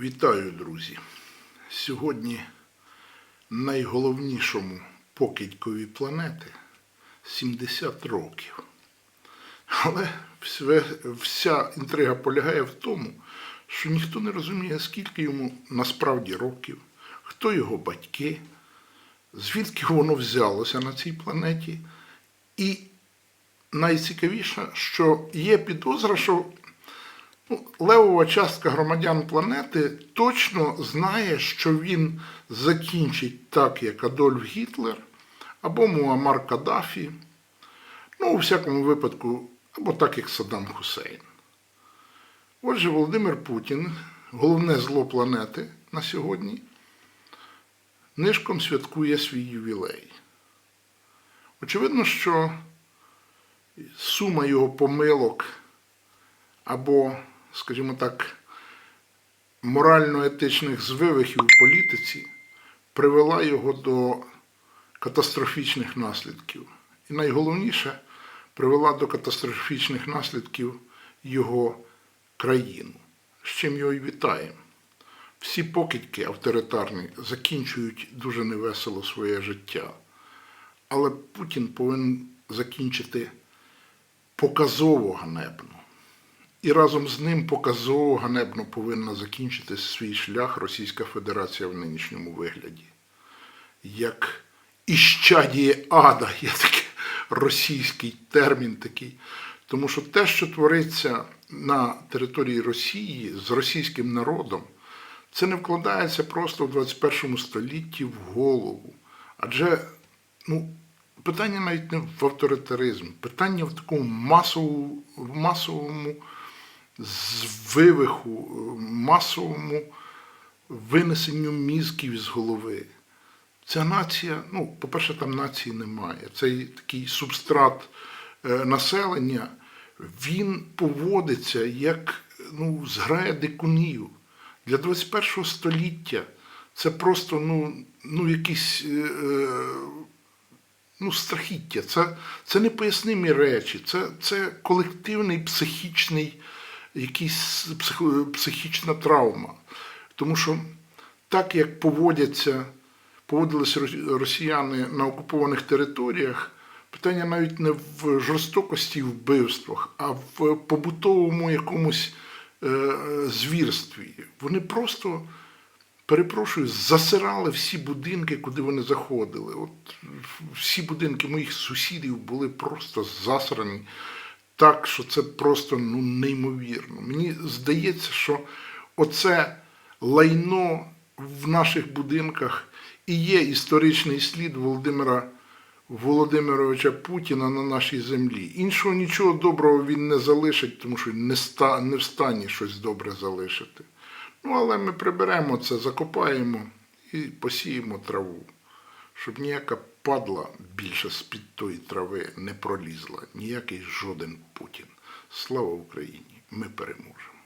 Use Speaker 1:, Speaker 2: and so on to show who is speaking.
Speaker 1: Вітаю, друзі! Сьогодні найголовнішому покидькові планети 70 років. Але вся інтрига полягає в тому, що ніхто не розуміє, скільки йому насправді років, хто його батьки, звідки воно взялося на цій планеті. І найцікавіше, що є підозра, що левова частка громадян планети точно знає, що він закінчить так, як Адольф Гітлер або Муаммар Каддафі, ну, у всякому випадку, або так, як Саддам Хусейн. Отже, Володимир Путін, головне зло планети на сьогодні, нишком святкує свій ювілей. Очевидно, що сума його помилок або, скажімо так, морально-етичних звивихів у політиці привела його до катастрофічних наслідків. І найголовніше привела до катастрофічних наслідків його країну, з чим його і вітаємо. Всі покидьки авторитарні закінчують дуже невесело своє життя. Але Путін повинен закінчити показово ганебно. І разом з ним показово ганебно повинна закінчити свій шлях Російська Федерація в нинішньому вигляді. Як іщадіє ада, є такий російський термін такий. Тому що те, що твориться на території Росії з російським народом, це не вкладається просто в 21 столітті в голову. Адже ну, питання навіть не в авторитаризм, питання в такому масовому, масовому звивиху, масовому винесенню мізків з голови. Ця нація, ну, по-перше, там нації немає. Цей такий субстрат е, населення, він поводиться як ну, зграя дикунів. Для 21 століття це просто ну, ну, якісь е, е, ну, страхіття. Це, це непояснимі речі, це, це колективний психічний, психо, психічна травма. Тому що так як поводяться, поводилися росіяни на окупованих територіях, питання навіть не в жорстокості вбивствах, а в побутовому якомусь е, звірстві. Вони просто перепрошую, засирали всі будинки, куди вони заходили. От всі будинки моїх сусідів були просто засрані так, що це просто ну, неймовірно. Мені здається, що оце лайно в наших будинках і є історичний слід Володимира Володимировича Путіна на нашій землі. Іншого нічого доброго він не залишить, тому що не, ста, не встані щось добре залишити. Ну, але ми приберемо це, закопаємо і посіємо траву, щоб ніяка падла більше з-під тої трави не пролізла, ніякий жоден Путін. Слава Україні! Ми переможемо.